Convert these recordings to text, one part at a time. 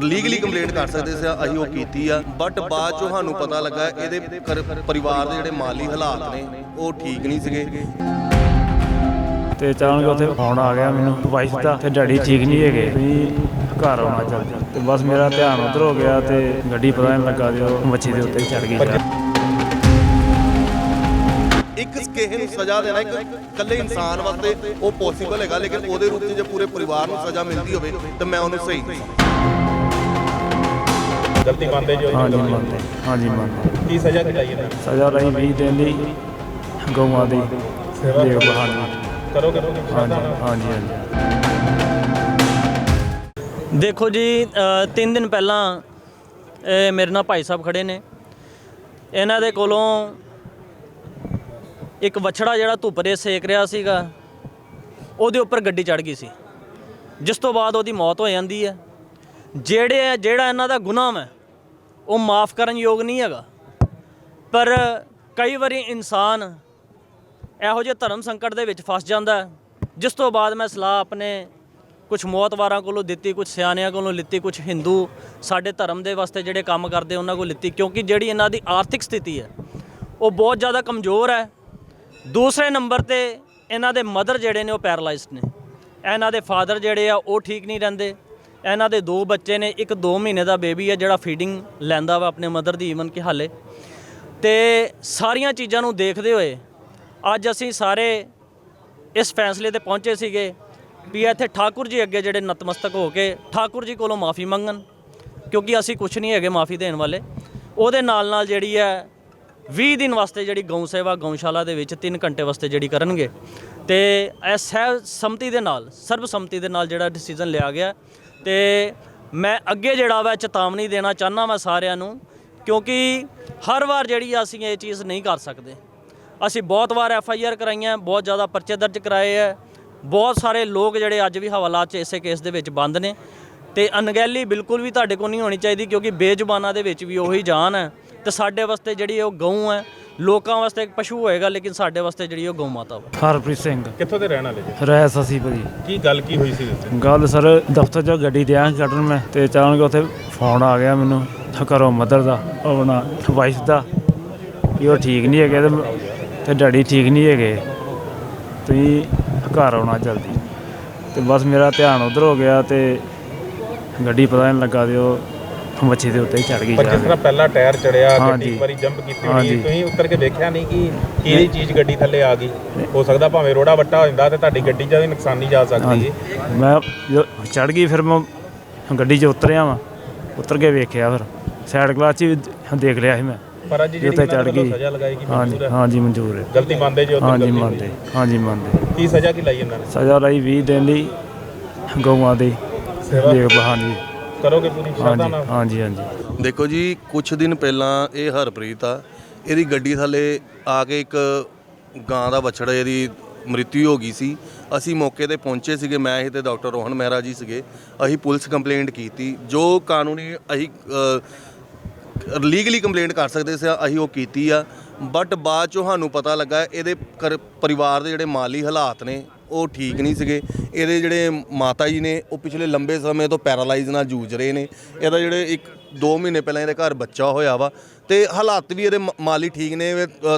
Legally complaint ਕਰ ਸਕਦੇ ਸੀ ਅਸੀਂ ਉਹ ਕੀਤੀ ਆ। ਬਟ ਬਾਅਦ ਚੋਂ ਸਾਨੂੰ ਪਤਾ ਲੱਗਾ ਇਹਦੇ ਪਰਿਵਾਰ ਦੇ ਜਿਹੜੇ ਮਾਲੀ ਹਾਲਾਤ ਨੇ ਉਹ ਠੀਕ ਨਹੀਂ ਸੀਗੇ। ਤੇ ਅਚਾਨਕ ਉੱਥੇ ਫੋਨ ਆ ਗਿਆ ਮੈਨੂੰ ਵਾਈਫ ਦਾ ਤੇ ਡੈਡੀ ਠੀਕ ਨਹੀਂ ਹੈਗੇ। ਵੀ ਘਰ ਆਉਣਾ ਜਲਦੀ ਤੇ ਬਸ ਮੇਰਾ ਧਿਆਨ ਉਧਰ ਹੋ ਗਿਆ ਤੇ ਗੱਡੀ ਪਤਾ ਨਹੀਂ ਲੱਗਾ ਉਹ ਮੱਛੀ ਦੇ ਉੱਤੇ ਚੜ ਗਈ ਇੱਕ ਕਿਸੇ ਨੂੰ ਸਜ਼ਾ ਦੇਣਾ ਇੱਕ ਇਕੱਲੇ ਇਨਸਾਨ ਵਾਸਤੇ ਉਹ ਪੋਸੀਬਲ ਹੈਗਾ ਲੇਕਿਨ ਉਹਦੇ ਰੂਪ 'ਚ ਜੇ ਪੂਰੇ ਪਰਿਵਾਰ ਨੂੰ ਸਜ਼ਾ ਮਿਲਦੀ ਹੋਵੇ ਤਾਂ ਮੈਂ ਉਹਨੂੰ ਸਹੀ ਗਲਤੀ ਮੰਨਦੇ ਜੋ ਹਾਂਜੀ ਮੰਨਦੇ ਹਾਂਜੀ ਮੰਨਦੇ ਕੀ ਸਜ਼ਾ ਦਿਲਾਈ ਇਹਨਾਂ ਨੂੰ? ਸਜ਼ਾ ਰਹੀ 20 ਦਿਨ ਦੀ। ਗਊਆਂ ਦੀ। ਦੇਖ ਬਹਾਨੀ। ਕਰੋ ਕਰੋ ਹਾਂਜੀ ਹਾਂਜੀ ਹਾਂਜੀ। ਦੇਖੋ ਜੀ ਅ, ਤਿੰਨ ਦਿਨ ਪਹਿਲਾਂ ਇਹ ਮੇਰੇ ਨਾਲ ਭਾਈ ਸਾਹਿਬ ਖੜੇ ਨੇ। ਇਹਨਾਂ ਦੇ ਕੋਲੋਂ ਇੱਕ ਵਛੜਾ ਜਿਹੜਾ ਧੁੱਪ ਦੇ ਸੇਕ ਰਿਹਾ ਸੀਗਾ ਉਹਦੇ ਉੱਪਰ ਗੱਡੀ ਚੜ ਗਈ ਸੀ। ਜਿਸ ਤੋਂ ਬਾਅਦ ਉਹਦੀ ਮੌਤ ਹੋ ਜਾਂਦੀ ਹੈ। ਜਿਹੜੇ ਜਿਹੜਾ ਇਹਨਾਂ ਦਾ ਗੁਨਾਹ ਹੈ ਉਹ ਮਾਫ ਕਰਨ ਯੋਗ ਨਹੀਂ ਹੈਗਾ। ਪਰ ਕਈ ਵਾਰੀ ਇਨਸਾਨ ਇਹੋ ਜਿਹੇ ਧਰਮ ਸੰਕਟ ਦੇ ਵਿੱਚ ਫਸ ਜਾਂਦਾ ਜਿਸ ਤੋਂ ਬਾਅਦ ਮੈਂ ਸਲਾਹ ਆਪਣੇ ਕੁਝ ਮੌਤਵਾਰਾਂ ਕੋਲੋਂ ਦਿੱਤੀ ਕੁਝ ਸਿਆਣਿਆਂ ਕੋਲੋਂ ਲਿੱਤੀ ਕੁਝ ਹਿੰਦੂ ਸਾਡੇ ਧਰਮ ਦੇ ਵਾਸਤੇ ਜਿਹੜੇ ਕੰਮ ਕਰਦੇ ਉਹਨਾਂ ਕੋਲ ਲਿੱਤੀ, ਕਿਉਂਕਿ ਜਿਹੜੀ ਇਹਨਾਂ ਦੀ ਆਰਥਿਕ ਸਥਿਤੀ ਹੈ, ਉਹ ਬਹੁਤ ਜ਼ਿਆਦਾ ਕਮਜ਼ੋਰ ਹੈ। ਦੂਸਰੇ ਨੰਬਰ ਤੇ ਇਹਨਾਂ ਦੇ ਮਦਰ ਜਿਹੜੇ ਨੇ ਉਹ ਪੈਰਲਾਈਜ਼ਡ ਨੇ। ਇਹਨਾਂ ਦੇ ਫਾਦਰ ਜਿਹੜੇ ਆ, ਉਹ ਠੀਕ ਨਹੀਂ ਰਹਿੰਦੇ। ਇਹਨਾਂ ਦੇ ਦੋ ਬੱਚੇ ਨੇ, ਇੱਕ 2 ਮਹੀਨੇ ਦਾ ਬੇਬੀ ਹੈ ਜਿਹੜਾ ਫੀਡਿੰਗ ਲੈਂਦਾ ਵਾ ਆਪਣੇ ਮਦਰ ਦੀ ਈਵਨ ਕਿ ਹਾਲੇ। ਤੇ ਸਾਰੀਆਂ ਚੀਜ਼ਾਂ ਨੂੰ ਦੇਖਦੇ ਹੋਏ ਅੱਜ ਅਸੀਂ ਸਾਰੇ ਇਸ ਫੈਸਲੇ ਤੇ ਪਹੁੰਚੇ ਸੀਗੇ ਵੀ ਇੱਥੇ ਠਾਕੁਰ ਜੀ ਅੱਗੇ ਜਿਹੜੇ ਨਤਮਸਤਕ ਹੋ ਕੇ ਠਾਕੁਰ ਜੀ ਕੋਲੋਂ ਮਾਫੀ ਮੰਗਣ, ਕਿਉਂਕਿ ਅਸੀਂ ਕੁਝ ਨਹੀਂ ਹੈਗੇ ਮਾਫੀ ਦੇਣ ਵਾਲੇ। ਉਹਦੇ ਨਾਲ ਨਾਲ ਜਿਹੜੀ ਹੈ 20 ਦਿਨ ਵਾਸਤੇ ਜਿਹੜੀ ਗਊ ਸੇਵਾ ਗਊਸ਼ਾਲਾ ਦੇ ਵਿੱਚ 3 ਘੰਟੇ ਵਾਸਤੇ ਜਿਹੜੀ ਕਰਨਗੇ। ਤੇ ਇਹ ਸਹਿ ਸੰਮਤੀ ਦੇ ਨਾਲ, ਸਰਬ ਸੰਮਤੀ ਦੇ ਨਾਲ ਜਿਹੜਾ ਡਿਸੀਜਨ ਲਿਆ ਗਿਆ। ਤੇ ਮੈਂ ਅੱਗੇ ਜਿਹੜਾ ਵਾ ਚੇਤਾਵਨੀ ਦੇਣਾ ਚਾਹਨਾ ਵਾ ਸਾਰਿਆਂ ਨੂੰ, ਕਿਉਂਕਿ ਹਰ ਵਾਰ ਜਿਹੜੀ ਆ ਅਸੀਂ ਇਹ ਚੀਜ਼ ਨਹੀਂ ਕਰ ਸਕਦੇ। ਅਸੀਂ ਬਹੁਤ ਵਾਰ ਐਫ ਆਈ ਆਰ ਕਰਾਈਆਂ, ਬਹੁਤ ਜ਼ਿਆਦਾ ਪਰਚੇ ਦਰਜ ਕਰਾਏ ਹੈ ਬਹੁਤ ਸਾਰੇ ਲੋਕ ਜਿਹੜੇ ਅੱਜ ਵੀ ਹਵਾਲਾਤ 'ਚ ਇਸੇ ਕੇਸ ਦੇ ਵਿੱਚ ਬੰਦ ਨੇ। ਤੇ ਅਣਗਹਿਲੀ ਬਿਲਕੁਲ ਵੀ ਤੁਹਾਡੇ ਕੋਲ ਨਹੀਂ ਹੋਣੀ ਚਾਹੀਦੀ, ਕਿਉਂਕਿ ਬੇਜ਼ੁਬਾਨਾਂ ਦੇ ਵਿੱਚ ਵੀ ਉਹੀ ਜਾਨ ਹੈ ਤੇ ਸਾਡੇ ਵਾਸਤੇ ਜਿਹੜੀ ਉਹ ਗਊ ਹੈ ਲੋਕਾਂ ਵਾਸਤੇ ਇੱਕ ਪਸ਼ੂ ਹੋਏਗਾ ਲੇਕਿਨ ਸਾਡੇ ਵਾਸਤੇ ਜਿਹੜੀ ਉਹ ਗਊ ਮਾਤਾ ਵਾ। ਹਰਪ੍ਰੀਤ ਸਿੰਘ। ਕਿੱਥੋਂ ਦੇ ਰਹਿਣ ਵਾਲੇ ਜੀ? ਰਹਿ ਸਸੀ ਭਾਜੀ। ਕੀ ਗੱਲ ਕੀ ਹੋਈ ਸੀ ਉੱਥੇ? ਗੱਲ ਸਰ ਦਫ਼ਤਰ 'ਚੋਂ ਗੱਡੀ ਤੇ ਆ ਕੱਢਣ ਮੈਂ ਤੇ ਅਚਾਨਕ ਉੱਥੇ ਫੋਨ ਆ ਗਿਆ ਮੈਨੂੰ ਘਰੋਂ ਮਦਰ ਦਾ ਆਪਣਾ ਵਾਈਫ ਦਾ ਕਿ ਉਹ ਠੀਕ ਨਹੀਂ ਹੈਗੇ ਤੇ ਤੇ ਡੈਡੀ ਠੀਕ ਨਹੀਂ ਹੈਗੇ। ਤੁਸੀਂ ਘਰ ਆਉਣਾ ਜਲਦੀ। ਤੇ ਬਸ ਮੇਰਾ ਧਿਆਨ ਉਧਰ ਹੋ ਗਿਆ ਤੇ ਗੱਡੀ ਪਤਾ ਨਹੀਂ ਲੱਗਾ ਤੇ ਉਹ ਮੱਛੀ ਦੇ ਉੱਤੇ ਚੜ ਗਈ ਪਰ ਜਿਸ ਤਰ੍ਹਾਂ ਪਹਿਲਾ ਟਾਇਰ ਚੜਿਆ ਗੱਡੀ ਹਾਂਜੀ। ਇੱਕ ਵਾਰੀ ਜੰਪ ਕੀਤੀ ਹੋਣੀ ਹਾਂਜੀ। ਤੁਸੀਂ ਉੱਤਰ ਕੇ ਵੇਖਿਆ ਨਹੀਂ ਕਿ ਕਿਹੜੀ ਚੀਜ਼ ਗੱਡੀ ਥੱਲੇ ਆ ਗਈ? ਹੋ ਸਕਦਾ ਭਾਵੇਂ ਰੋੜਾ ਵੱਟਾ ਹੋ ਜਾਂਦਾ ਤੇ ਤੁਹਾਡੀ ਗੱਡੀ ਜਾਂ ਵੀ ਨੁਕਸਾਨੀ ਜਾ ਸਕਦੀ। ਹੈ ਮੈਂ ਚੜ ਗਈ ਫਿਰ ਮੈਂ ਗੱਡੀ 'ਚ ਉਤਰਿਆ ਵਾਂ। ਉਤਰ ਕੇ ਵੇਖਿਆ ਫਿਰ। ਸਾਈਡ ਗਲਾਸ 'ਚ ਵੀ ਦੇਖ ਲਿਆ ਸੀ ਮੈਂ। ਪਰ ਅੱਜ ਜਿਹੜੀ ਉੱਥੇ ਉਹਨਾਂ ਚੜ ਵੱਲੋਂ ਗਈ। ਸਜ਼ਾ ਲਗਾਈ ਗਈ ਹਾਂਜੀ ਮਨਜ਼ੂਰ ਹੈ। ਹਾਂਜੀ ਮਨਜ਼ੂਰ ਹੈ। ਗਲਤੀ ਮੰਨਦੇ ਜੋ ਉੱਥੇ ਹਾਂਜੀ ਮੰਨਦੇ। ਹਾਂਜੀ ਮੰਨਦੇ। ਕੀ ਸਜ਼ਾ ਕੀ ਲਾਈ ਇਹਨਾਂ ਨੇ? ਸਜ਼ਾ ਲਈ 20 ਦਿਨ ਲਈ ਗਊਆਂ ਦੀ। ਸੇਵਾ? ਦੇਖ ਹਾਂਜੀ ਕਰੋਗੇ ਪੂਰੀ ਸ਼ਰਧਾ ਹਾਂਜੀ ਨਾਲ? ਹਾਂਜੀ ਹਾਂਜੀ। ਦੇਖੋ ਜੀ ਕੁਝ ਦਿਨ ਪਹਿਲਾਂ ਇਹ ਹਰਪ੍ਰੀਤ ਆ ਇਹਦੀ ਗੱਡੀ ਥੱਲੇ ਆ ਕੇ ਇੱਕ ਗਾਂ ਦਾ ਵੱਛੜਾ ਇਹਦੀ ਮ੍ਰਿਤੂ ਹੋ ਗਈ ਸੀ। ਅਸੀਂ ਮੌਕੇ ਤੇ ਪਹੁੰਚੇ ਸੀਗੇ ਮੈਂ ਇਹ ਤੇ ਡਾਕਟਰ ਰੋਹਨ ਮਹਿਰਾ ਜੀ ਸੀਗੇ। ਅਸੀਂ ਪੁਲਿਸ ਕੰਪਲੇਂਟ ਕੀਤੀ ਜੋ ਕਾਨੂੰਨੀ ਅਸੀਂ ਲੀਗਲੀ ਕੰਪਲੇਂਟ ਕਰ ਸਕਦੇ ਸੀ ਅਸੀਂ ਉਹ ਕੀਤੀ ਆ। ਬਟ ਬਾਅਦ ਚੋਂ ਸਾਨੂੰ ਪਤਾ ਲੱਗਾ ਇਹਦੇ ਘਰ- ਪਰਿਵਾਰ ਦੇ ਜਿਹੜੇ ਮਾਲੀ ਹਾਲਾਤ ਨੇ ਉਹ ਠੀਕ ਨਹੀਂ ਸੀਗੇ। ਇਹਦੇ ਜਿਹੜੇ ਮਾਤਾ ਜੀ ਨੇ, ਉਹ ਪਿਛਲੇ ਲੰਬੇ ਸਮੇਂ ਤੋਂ ਪੈਰਾਲਾਈਜ਼ ਨਾਲ ਜੂਝ ਰਹੇ ਨੇ। ਇਹਦਾ ਜਿਹੜੇ ਇੱਕ 2 ਮਹੀਨੇ ਪਹਿਲਾਂ ਇਹਦੇ ਘਰ ਬੱਚਾ ਹੋਇਆ ਵਾ। ਤੇ ਹਾਲਾਤ ਵੀ ਇਹਦੇ ਮਾਲੀ ਠੀਕ ਨੇ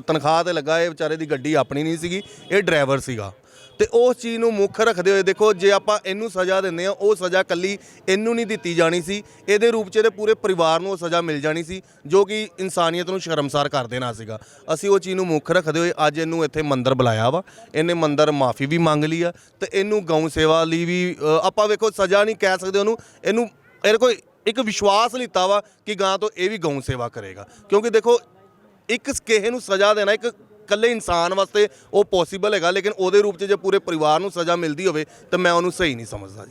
ਤਨਖਾਹ ਤੇ ਲੱਗਾ, ਇਹ ਵਿਚਾਰੇ ਦੀ ਗੱਡੀ ਆਪਣੀ ਨਹੀਂ ਸੀਗੀ, ਇਹ ਡਰਾਈਵਰ ਸੀਗਾ। ਤੇ ਉਸ ਚੀਜ਼ ਨੂੰ ਮੁੱਖ ਰੱਖਦੇ ਹੋਏ ਦੇਖੋ ਜੇ ਆਪਾਂ ਇਹਨੂੰ ਸਜ਼ਾ ਦਿੰਦੇ ਆ ਉਹ ਸਜ਼ਾ ਕੱਲੀ ਇਹਨੂੰ ਨਹੀਂ ਦਿੱਤੀ ਜਾਣੀ ਸੀ। ਇਹਦੇ ਰੂਪ 'ਚ ਇਹਦੇ ਪੂਰੇ ਪਰਿਵਾਰ ਨੂੰ ਉਹ ਸਜ਼ਾ ਮਿਲ ਜਾਣੀ ਸੀ ਜੋ ਕਿ ਇਨਸਾਨੀਅਤ ਨੂੰ ਸ਼ਰਮਸਾਰ ਕਰ ਦੇਣਾ ਸੀਗਾ। ਅਸੀਂ ਉਹ ਚੀਜ਼ ਨੂੰ ਮੁੱਖ ਰੱਖਦੇ ਹੋਏ ਅੱਜ ਇਹਨੂੰ ਇੱਥੇ ਮੰਦਰ ਬੁਲਾਇਆ ਵਾ। ਇਹਨੇ ਮੰਦਰ ਮਾਫੀ ਵੀ ਮੰਗ ਲਈ ਆ ਤੇ ਇਹਨੂੰ ਗਊ ਸੇਵਾ ਲਈ ਵੀ ਅ, ਆਪਾਂ ਵੇਖੋ ਸਜ਼ਾ ਨਹੀਂ ਕਹਿ ਸਕਦੇ ਉਹਨੂੰ। ਇਹਨੂੰ ਇਹਦੇ ਕੋਈ ਇੱਕ ਵਿਸ਼ਵਾਸ ਲਿੱਤਾ ਵਾ ਕਿ ਗਾਂ ਤੋਂ ਇਹ ਵੀ ਗਊ ਸੇਵਾ ਕਰੇਗਾ। ਕਿਉਂਕਿ ਦੇਖੋ ਇੱਕ ਕਿਸੇ ਨੂੰ ਸਜ਼ਾ ਦੇਣਾ ਇੱਕ ਇਕੱਲੇ ਇਨਸਾਨ ਵਾਸਤੇ ਉਹ ਪੋਸੀਬਲ ਹੈਗਾ, ਲੇਕਿਨ ਉਹਦੇ ਰੂਪ 'ਚ ਜੇ ਪੂਰੇ ਪਰਿਵਾਰ ਨੂੰ ਸਜ਼ਾ ਮਿਲਦੀ ਹੋਵੇ, ਤਾਂ ਮੈਂ ਉਹਨੂੰ ਸਹੀ ਨਹੀਂ ਸਮਝਦਾ ਜੀ।